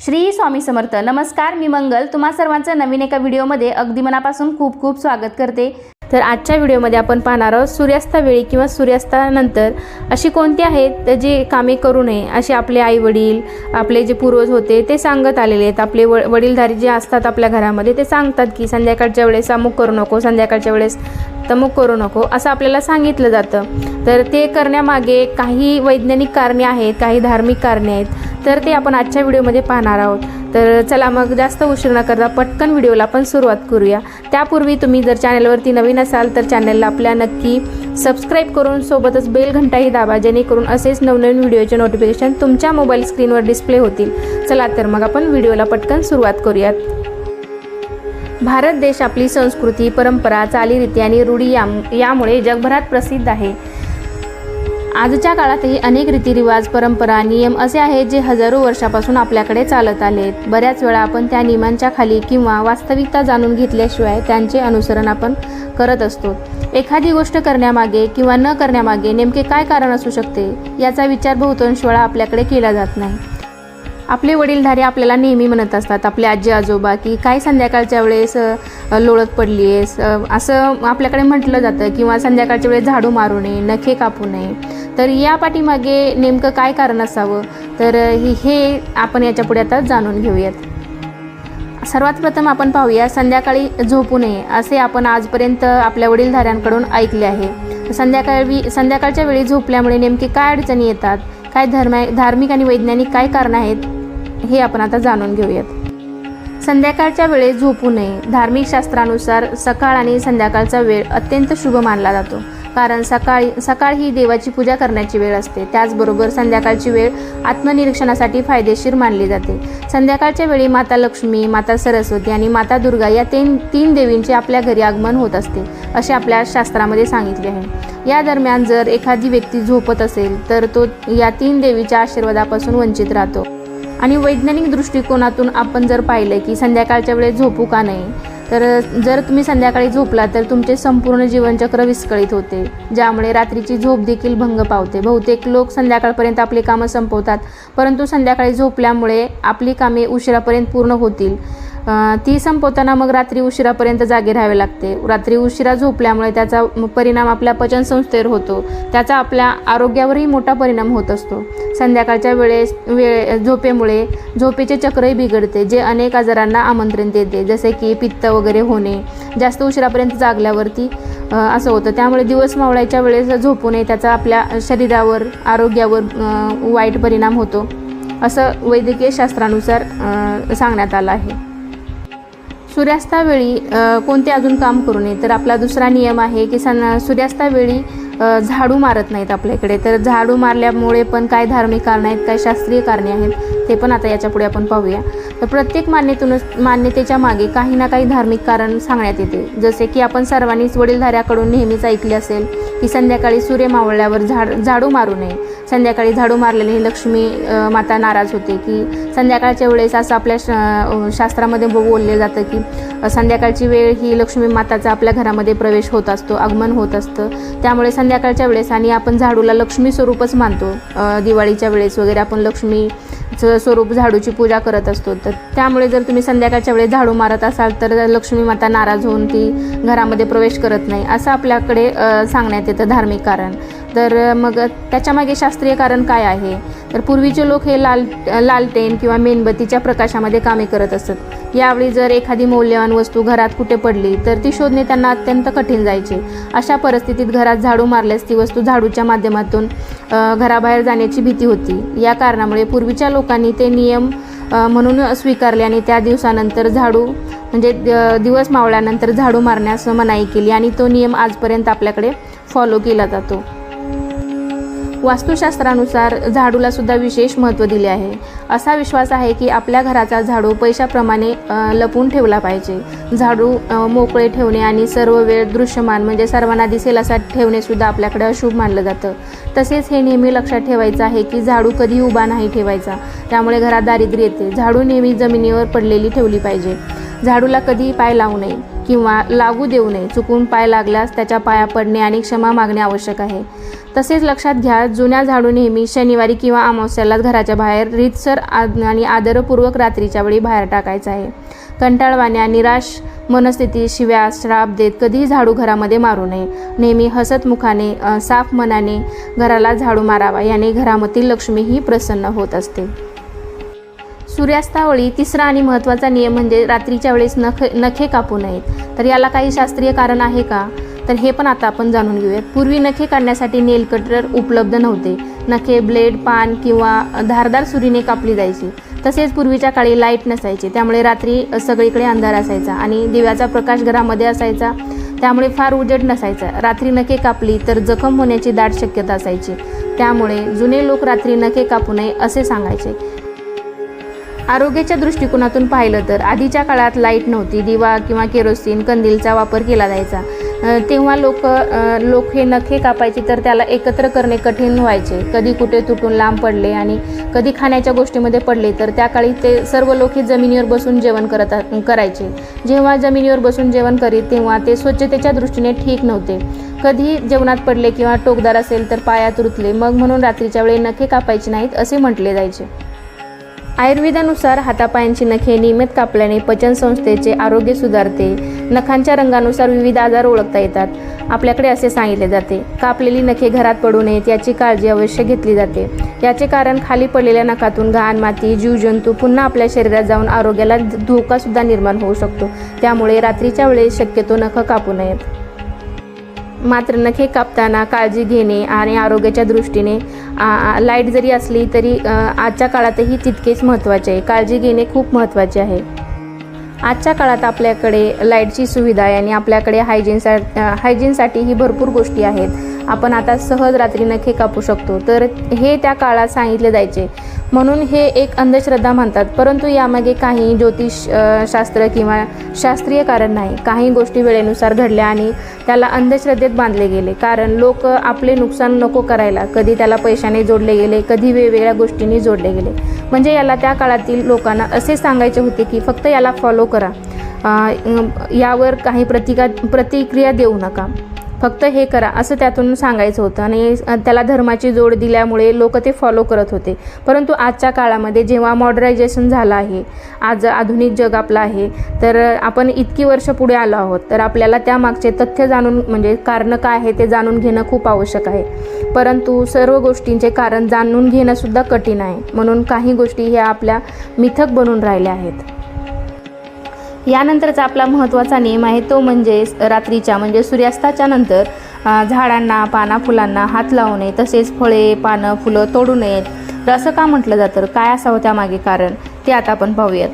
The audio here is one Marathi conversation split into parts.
श्री स्वामी समर्थ. नमस्कार मी मंगल. तुम्हा सर्वांचं नवीन एका व्हिडिओमध्ये अगदी मनापासून खूप खूप स्वागत करते. तर आजच्या व्हिडिओमध्ये आपण पाहणार आहोत सूर्यास्तावेळी किंवा सूर्यास्तानंतर अशी कोणती आहेत जी कामे करू नये असे आपले आई वडील आपले जे पूर्वज होते ते सांगत आलेले आहेत. आपले व वडीलधारी जे असतात आपल्या घरामध्ये ते सांगतात की संध्याकाळच्या वेळेस अमुक करू नको संध्याकाळच्या वेळेस तमुक करू नको असं आपल्याला सांगितलं जातं. तर ते करण्यामागे काही वैज्ञानिक कारणे आहेत काही धार्मिक कारणे आहेत. तर ते आपण आजच्या व्हिडिओमध्ये पाहणार आहोत. तर चला मग जास्त उशीर न करता पटकन व्हिडिओला आपण सुरुवात करूया. त्यापूर्वी तुम्ही जर चॅनलवरती नवीन असाल तर चॅनलला आपल्या नक्की सबस्क्राईब करून सोबतच बेल घंटाही दाबा जेणेकरून असेच नवनवीन व्हिडिओचे नोटिफिकेशन तुमच्या मोबाईल स्क्रीनवर डिस्प्ले होतील. चला तर मग आपण व्हिडिओला पटकन सुरुवात करूयात. भारत देश आपली संस्कृती परंपरा चालीरीती आणि रूढी याम यामुळे जगभरात प्रसिद्ध आहे. आजच्या काळातही अनेक रीतिरिवाज परंपरा नियम असे आहेत जे हजारो वर्षापासून आपल्याकडे चालत आले आहेत बऱ्याच वेळा आपण त्या नियमांच्या खाली किंवा वास्तविकता जाणून घेतल्याशिवाय त्यांचे अनुसरण आपण करत असतो. एखादी गोष्ट करण्यामागे किंवा न करण्यामागे नेमके काय कारण असू शकते? याचा विचार बहुतांश वेळा आपल्याकडे केला जात नाही. आपले वडीलधारे आपल्याला नेहमी म्हणत असतात आपले आजी आजोबा की काय संध्याकाळच्या वेळेस लोळत पडली आहेस असं आपल्याकडे म्हटलं जातं किंवा संध्याकाळच्या वेळेस झाडू मारू नये नखे कापू नये. तर या पाठीमागे नेमकं काय कारण असावं? तर हे हे आपण याच्यापुढे आता जाणून घेऊयात. सर्वात प्रथम आपण पाहूया संध्याकाळी झोपू नये असे आपण आजपर्यंत आपल्या वडीलधाऱ्यांकडून ऐकले आहे. संध्याकाळी संध्याकाळच्या वेळी झोपल्यामुळे नेमके काय अडचणी येतात? काय धर्म धार्मिक आणि वैज्ञानिक काय कारणं आहेत हे आपण आता जाणून घेऊयात. संध्याकाळच्या वेळेस झोपू नये. धार्मिक शास्त्रानुसार सकाळ आणि संध्याकाळचा वेळ अत्यंत शुभ मानला जातो. कारण सकाळी सकाळ ही देवाची पूजा करण्याची वेळ असते. त्याचबरोबर संध्याकाळची वेळ आत्मनिरीक्षणासाठी फायदेशीर मानली जाते. संध्याकाळच्या वेळी माता लक्ष्मी माता सरस्वती आणि माता दुर्गा या तीन तीन देवींचे आपल्या घरी आगमन होत असते असे आपल्या शास्त्रामध्ये सांगितले आहे. या दरम्यान जर एखादी व्यक्ती झोपत असेल तर तो या तीन देवीच्या आशीर्वादापासून वंचित राहतो. आणि वैज्ञानिक दृष्टिकोनातून आपण जर पाहिलं की संध्याकाळच्या वेळेस झोपू का नाही तर जर तुम्ही संध्याकाळी झोपला तर तुमचे संपूर्ण जीवनचक्र विस्कळीत होते. ज्यामुळे रात्रीची झोप देखील भंग पावते. बहुतेक लोक संध्याकाळपर्यंत आपली कामं संपवतात परंतु संध्याकाळी झोपल्यामुळे आपली कामे उशिरापर्यंत पूर्ण होतील. ती संपवताना मग रात्री उशिरापर्यंत जागे राहावे लागते. रात्री उशिरा झोपल्यामुळे त्याचा परिणाम आपल्या पचनसंस्थेवर होतो. त्याचा आपल्या आरोग्यावरही मोठा परिणाम होत असतो. संध्याकाळच्या वेळेस वेळ झोपेमुळे झोपेचे चक्रही बिघडते जे अनेक आजारांना आमंत्रण देते जसे की पित्त वगैरे होणे. जास्त उशिरापर्यंत जागल्यावरती असं होतं. त्यामुळे दिवस मावळायच्या वेळेस झोपू नये त्याचा आपल्या शरीरावर आरोग्यावर वाईट परिणाम होतो असं वैद्यकीय शास्त्रानुसार सांगण्यात आलं आहे. सूर्यास्तावेळी कोणते अजून काम करू नये? तर आपला दुसरा नियम आहे की सन सूर्यास्तावेळी झाडू मारत नाहीत आपल्याकडे. तर झाडू मारल्यामुळे पण काय धार्मिक कारणं आहेत काय शास्त्रीय कारणे आहेत ते पण आता याच्यापुढे आपण पाहूया. तर प्रत्येक मान्यतूनच मान्यतेच्या मागे काही ना काही धार्मिक कारण सांगण्यात येते. जसे की आपण सर्वांनीच वडीलधाऱ्याकडून नेहमीच ऐकले असेल की संध्याकाळी सूर्य मावळल्यावर झाड झाडू मारू नये. संध्याकाळी झाडू मारल्याने लक्ष्मी माता नाराज होते की संध्याकाळच्या वेळेस असं आपल्या शास्त्रामध्ये बोलले जातं की संध्याकाळची वेळ ही लक्ष्मी माताचा आपल्या घरामध्ये प्रवेश होत असतो आगमन होत असतं. त्यामुळे संध्याकाळच्या वेळेस आणि आपण झाडूला लक्ष्मी स्वरूपच मानतो. दिवाळीच्या वेळेस वगैरे आपण लक्ष्मीचं स्वरूप झाडूची पूजा करत असतो. तर त्यामुळे जर तुम्ही संध्याकाळच्या वेळेस झाडू मारत असाल तर लक्ष्मी माता नाराज होऊन ती घरामध्ये प्रवेश करत नाही असं आपल्याकडे सांगण्यात येतं धार्मिक कारण. तर मग त्याच्यामागे शास्त्रीय कारण काय आहे? तर पूर्वीचे लोक हे लाल लालटेन किंवा मेणबत्तीच्या प्रकाशामध्ये कामे करत असत. यावेळी जर एखादी मौल्यवान वस्तू घरात कुठे पडली तर ती शोधणे त्यांना अत्यंत कठीण जायचे. अशा परिस्थितीत घरात झाडू मारल्यास ती वस्तू झाडूच्या माध्यमातून घराबाहेर जाण्याची भीती होती. या कारणामुळे पूर्वीच्या लोकांनी ते नियम म्हणून स्वीकारले आणि त्या दिवसानंतर झाडू म्हणजे दिवस मावळल्यानंतर झाडू मारण्यास मनाई केली आणि तो नियम आजपर्यंत आपल्याकडे फॉलो केला जातो. वास्तुशास्त्रानुसार झाडूला सुद्धा विशेष महत्त्व दिले आहे. असा विश्वास आहे की आपल्या घराचा झाडू पैशाप्रमाणे लपून ठेवला पाहिजे. झाडू मोकळे ठेवणे आणि सर्व वेळ दृश्यमान म्हणजे सर्वांना दिसेल असा ठेवणेसुद्धा आपल्याकडे अशुभ मानलं जातं. तसेच हे नेहमी लक्षात ठेवायचं आहे की झाडू कधी उभा नाही ठेवायचा. त्यामुळे घरात दारिद्र्य येते. झाडू नेहमी जमिनीवर पडलेली ठेवली पाहिजे. झाडूला कधीही पाय लावू नये किंवा लागू देऊ नये. चुकून पाय लागल्यास त्याच्या पाया पडणे आणि क्षमा मागणे आवश्यक आहे. तसेच लक्षात घ्या जुन्या झाडू नेहमी शनिवारी किंवा अमावस्याला घराच्या बाहेर रीतसर आद आणि आदरपूर्वक रात्रीच्या वेळी बाहेर टाकायचा आहे. कंटाळवाण्या निराश मनस्थिती शिव्या श्राप देत कधीही झाडू घरामध्ये मारू नये. नेहमी हसतमुखाने साफ मनाने घराला झाडू मारावा याने घरामधील लक्ष्मीही प्रसन्न होत असते. सूर्यास्तावळी तिसरा आणि महत्त्वाचा नियम म्हणजे रात्रीच्या वेळेस नख नखे कापू नयेत. तर याला काही शास्त्रीय कारण आहे का? तर हे पण आता आपण जाणून घेऊयात. पूर्वी नखे काढण्यासाठी नेल कटर उपलब्ध नव्हते. नखे ब्लेड पान किंवा धारदार सुरीने कापली जायची. तसेच पूर्वीच्या काळी लाइट नसायची. त्यामुळे रात्री सगळीकडे अंधार असायचा आणि दिव्याचा प्रकाश घरामध्ये असायचा. त्यामुळे फार उजेड नसायचा. रात्री नखे कापली तर जखम होण्याची दाट शक्यता असायची. त्यामुळे जुने लोक रात्री नखे कापू नये असे सांगायचे. आरोग्याच्या दृष्टिकोनातून पाहिलं तर आधीच्या काळात लाइट नव्हती. दिवा किंवा केरोसिन कंदीलचा वापर केला जायचा. तेव्हा लोक लोक हे नखे कापायचे तर त्याला एकत्र करणे कठीण व्हायचे. कधी कुठे तुटून लांब पडले आणि कधी खाण्याच्या गोष्टीमध्ये पडले तर त्या काळी ते सर्व लोक हे जमिनीवर बसून जेवण करत करायचे. जेव्हा जमिनीवर बसून जेवण करीत तेव्हा ते स्वच्छतेच्या दृष्टीने ठीक नव्हते. कधी जेवणात पडले किंवा टोकदार असेल तर पायात रुतले. मग म्हणून रात्रीच्या वेळी नखे कापायचे नाहीत असे म्हटले जायचे. आयुर्वेदानुसार हातापायांची नखे नियमित कापल्याने पचनसंस्थेचे आरोग्य सुधारते. नखांच्या रंगानुसार विविध आजार ओळखता येतात. आपल्याकडे असे सांगितले जाते. कापलेली नखे घरात पडू नयेत याची काळजी अवश्य घेतली जाते. याचे कारण खाली पडलेल्या नखातून घाण माती जीवजंतू पुन्हा आपल्या शरीरात जाऊन आरोग्याला धोकासुद्धा निर्माण होऊ शकतो. त्यामुळे रात्रीच्या वेळेस शक्यतो नख कापू नयेत. मात्र नखे कापताना काळजी घेणे आणि आरोग्याच्या दृष्टीने आ- लाइट जरी असली तरी आजच्या काळातही तितकेच महत्त्वाचे आहे. काळजी घेणे खूप महत्त्वाचे आहे. आजच्या काळात आपल्याकडे लाईटची सुविधा आहे आणि आपल्याकडे हायजीनसा हायजीनसाठीही भरपूर गोष्टी आहेत. आपण आता सहज रात्री नखे कापू शकतो. तर हे त्या काळात सांगितले जायचे. म्हणून हे एक अंधश्रद्धा म्हणतात. परंतु यामागे काही ज्योतिष शास्त्र किंवा शास्त्रीय कारण नाही. काही गोष्टी वेळेनुसार घडल्या आणि त्याला अंधश्रद्धेत बांधले गेले. कारण लोक आपले नुकसान नको करायला. कधी त्याला पैशाने जोडले गेले कधी वेगवेगळ्या गोष्टींनी जोडले गेले. म्हणजे याला त्या काळातील लोकांना असे सांगायचे होते की फक्त याला फॉलो करा. यावर काही प्रतिका प्रतिक्रिया देऊ नका. फक्त हे करा असं त्यातून सांगायचं होतं. आणि त्याला धर्माची जोड दिल्यामुळे लोक ते फॉलो करत होते. परंतु आजच्या काळामध्ये जेव्हा मॉडर्नायझेशन झालं आहे आज आधुनिक जग आपलं आहे तर आपण इतकी वर्ष पुढे आलो आहोत तर आपल्याला त्यामागचे तथ्य जाणून म्हणजे कारणं काय आहे ते जाणून घेणं खूप आवश्यक आहे. परंतु सर्व गोष्टींचे कारण जाणून घेणंसुद्धा कठीण आहे. म्हणून काही गोष्टी ह्या आपल्या मिथक बनून राहिल्या आहेत. यानंतरचा आपला महत्त्वाचा नियम आहे तो म्हणजे रात्रीच्या म्हणजे सूर्यास्ताच्या नंतर झाडांना पाना फुलांना हात लावू नये तसेच फळे पानं फुलं तोडू नयेत. तर असं का म्हटलं जातं? काय असावं त्यामागे कारण? ते आता आपण पाहूयात.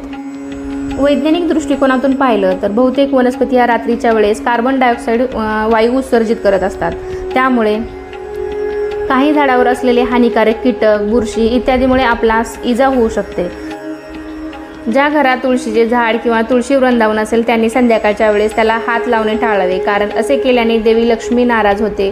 वैज्ञानिक दृष्टिकोनातून पाहिलं तर बहुतेक वनस्पती या रात्रीच्या वेळेस कार्बन डायऑक्साईड वायू उत्सर्जित करत असतात. त्यामुळे काही झाडावर असलेले हानिकारक कीटक बुरशी इत्यादीमुळे आपला इजा होऊ शकते. ज्या घरात तुळशीचे झाड किंवा तुळशी वृंदावन असेल त्यांनी संध्याकाळच्या वेळेस त्याला हात लावणे टाळावे. कारण असे केल्याने देवी लक्ष्मी नाराज होते.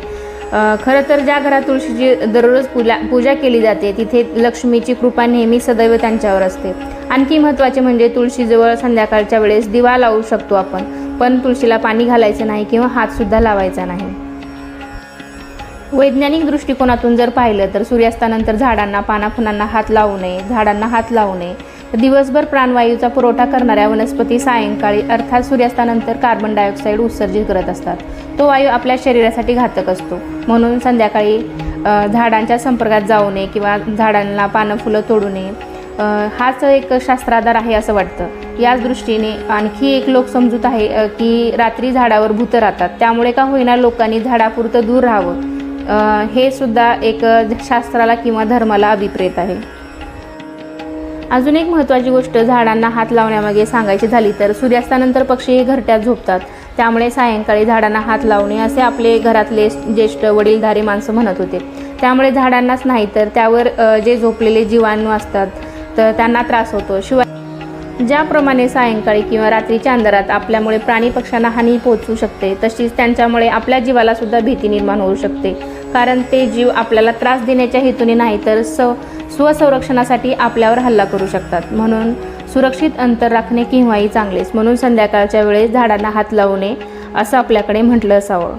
खरं तर ज्या घरात तुळशीची दररोज पूजा पूजा केली जाते तिथे लक्ष्मीची कृपा नेहमी सदैव त्यांच्यावर असते. आणखी महत्त्वाचे म्हणजे तुळशीजवळ संध्याकाळच्या वेळेस दिवा लावू शकतो आपण पण तुळशीला पाणी घालायचं नाही किंवा हातसुद्धा लावायचा नाही. वैज्ञानिक दृष्टिकोनातून जर पाहिलं तर सूर्यास्तानंतर झाडांना पानाफुलांना हात लावू नये झाडांना हात लावू नये. दिवसभर प्राणवायूचा पुरवठा करणाऱ्या वनस्पती सायंकाळी अर्थात सूर्यास्तानंतर कार्बन डायऑक्साईड उत्सर्जित करत असतात. तो वायू आपल्या शरीरासाठी घातक असतो. म्हणून संध्याकाळी झाडांच्या संपर्कात जाऊ नये किंवा झाडांना पानं फुलं तोडू नये हाच एक शास्त्राधार आहे असं वाटतं. याच दृष्टीने आणखी एक लोक समजूत आहे की रात्री झाडावर भूतं राहतात. त्यामुळे का होईना लोकांनी झाडापुरतं दूर राहावं? हे सुद्धा एक शास्त्राला किंवा धर्माला अभिप्रेत आहे. अजून एक महत्त्वाची गोष्ट झाडांना हात लावण्यामागे सांगायची झाली तर सूर्यास्तानंतर पक्षी हे घरट्यात झोपतात. त्यामुळे सायंकाळी झाडांना हात लावणे असे आपले घरातले ज्येष्ठ वडीलधारी माणसं म्हणत होते. त्यामुळे झाडांनाच नाही तर त्यावर जे झोपलेले जीवाणू असतात तर त्यांना त्रास होतो. शिवाय ज्याप्रमाणे सायंकाळी किंवा रात्रीच्या अंधारात आपल्यामुळे प्राणी पक्ष्यांना हानी पोहोचू शकते तशीच त्यांच्यामुळे आपल्या जीवाला सुद्धा भीती निर्माण होऊ शकते. कारण ते जीव आपल्याला त्रास देण्याच्या हेतूने नाही तर स स्वसंरक्षणासाठी आपल्यावर हल्ला करू शकतात. म्हणून सुरक्षित अंतर राखणे केव्हाही चांगलेच. म्हणून संध्याकाळच्या वेळेस झाडांना हात लावू नये असं आपल्याकडे म्हटलं असावं.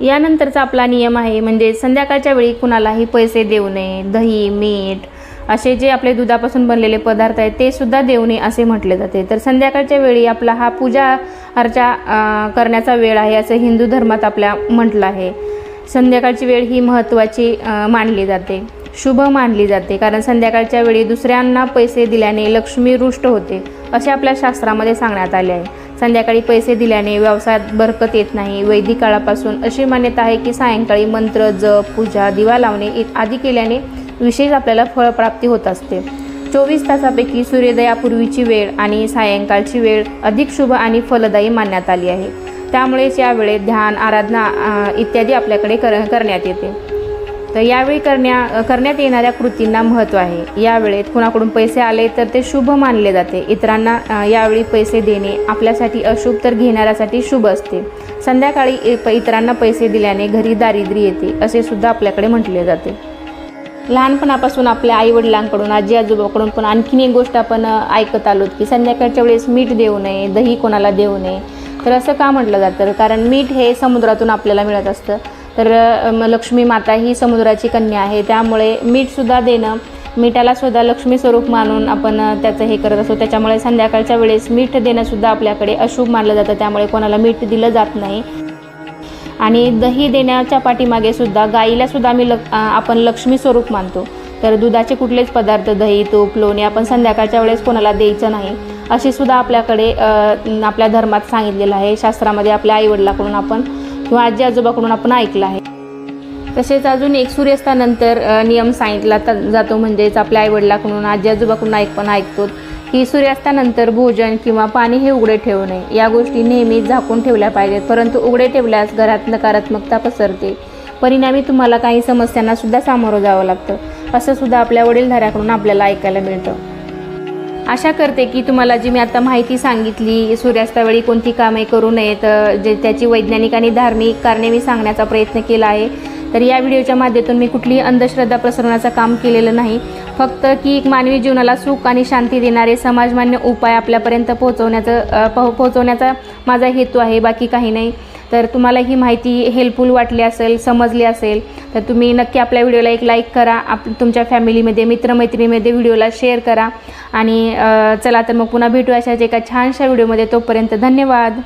यानंतरचा आपला नियम आहे म्हणजे संध्याकाळच्या वेळी कुणालाही पैसे देऊ नये. दही मीठ असे जे आपले दुधापासून बनलेले पदार्थ आहेत ते सुद्धा देऊ नये असे म्हटले जाते. तर संध्याकाळच्या वेळी आपला हा पूजा अर्चा करण्याचा वेळ आहे असं हिंदू धर्मात आपल्या म्हटलं आहे. संध्याकाळची वेळ ही महत्त्वाची मानली जाते. शुभ मानली जाते. कारण संध्याकाळच्या वेळी दुसऱ्यांना पैसे दिल्याने लक्ष्मी रुष्ट होते असे आपल्या शास्त्रामध्ये सांगण्यात आले आहे. संध्याकाळी पैसे दिल्याने व्यवसायात बरकत येत नाही. वैदिक काळापासून अशी मान्यता आहे की सायंकाळी मंत्र जप पूजा दिवा लावणे इ- आदी केल्याने विशेष आपल्याला फळप्राप्ती होत असते. चोवीस तासापैकी सूर्योदयापूर्वीची वेळ आणि सायंकाळची वेळ अधिक शुभ आणि फलदायी मानण्यात आली आहे. त्यामुळेच या वेळेत ध्यान आराधना इत्यादी आपल्याकडे कर करण्यात येते. तर यावेळी करण्या करण्यात येणाऱ्या कृतींना महत्त्व आहे. यावेळेत कुणाकडून पैसे आले तर ते शुभ मानले जाते. इतरांना यावेळी पैसे देणे आपल्यासाठी अशुभ तर घेणाऱ्यासाठी शुभ असते. संध्याकाळी इ- प- इतरांना पैसे दिल्याने घरी दारिद्र्य येते असे सुद्धा आपल्याकडे म्हटले जाते. लहानपणापासून आपल्या आईवडिलांकडून आजी आजोबाकडून पण आणखीन एक गोष्ट आपण ऐकत आलो की संध्याकाळच्या वेळेस मीठ देऊ नये दही कोणाला देऊ नये. तर असं का म्हटलं जातं? कारण मीठ हे समुद्रातून आपल्याला मिळत असतं. तर लक्ष्मी माता ही समुद्राची कन्या आहे. त्यामुळे मीठसुद्धा देणं मिठाला सुद्धा लक्ष्मी स्वरूप मानून आपण त्याचं हे करत असतो. त्याच्यामुळे संध्याकाळच्या वेळेस मीठ देणंसुद्धा आपल्याकडे अशुभ मानलं जातं. त्यामुळे कोणाला मीठ दिलं जात नाही. आणि दही देण्याच्या पाठीमागे सुद्धा गाईला सुद्धा आम्ही लक आपण लक्ष्मी स्वरूप मानतो. तर दुधाचे कुठलेच पदार्थ दही तूप लोणी आपण संध्याकाळच्या वेळेस कोणाला द्यायचं नाही. असे सुद्धा आपल्याकडे आपल्या धर्मात सांगितलेलं आहे. शास्त्रामध्ये आपल्या आईवडिलाकडून आपण किंवा आजी आजोबाकडून आपण ऐकलं आहे. तसेच अजून एक सूर्यास्तानंतर नियम सांगितला जातो म्हणजेच आपल्या आईवडिलाकडून आजी आजोबाकडून ऐक पण ऐकतो. की सूर्यास्तानंतर भोजन किंवा पाणी हे उघडे ठेवू नये या गोष्टी नेहमी झाकून ठेवल्या पाहिजेत परंतु उघडे ठेवल्यास घरात नकारात्मकता पसरते. परिणामी तुम्हाला काही समस्यांना सुद्धा सामोरं जावं लागतं. असं सुद्धा आपल्या वडीलधाऱ्याकडून आपल्याला ऐकायला मिळतं. आशा करते की तुम्हाला जी मी आता माहिती सांगितली सूर्यास्तावेळी कोणती कामे करू नयेत जे त्याची वैज्ञानिक आणि धार्मिक कारणे मी सांगण्याचा प्रयत्न केला आहे तर या व्हिडिओच्या माध्यमातून मी कुठलीही अंधश्रद्धा प्रसरणाचं काम केलेलं नाही. फक्त की एक मानवी जीवनाला सुख आणि शांती देणारे समाजमान्य उपाय आपल्यापर्यंत पोहोचवण्याचं पोहोचवण्याचा माझा हेतू आहे बाकी काही नाही. तर तुम्हाला ही माहिती हेल्पफुल वाटली असेल समजली असेल तर तुम्ही नक्की आपल्या व्हिडिओला एक लाईक करा आप तुमच्या फॅमिलीमध्ये मित्रमैत्रिणीमध्ये व्हिडिओला शेअर करा. आणि चला तर मग पुन्हा भेटू अशाच एका छानशा व्हिडिओमध्ये तोपर्यंत धन्यवाद.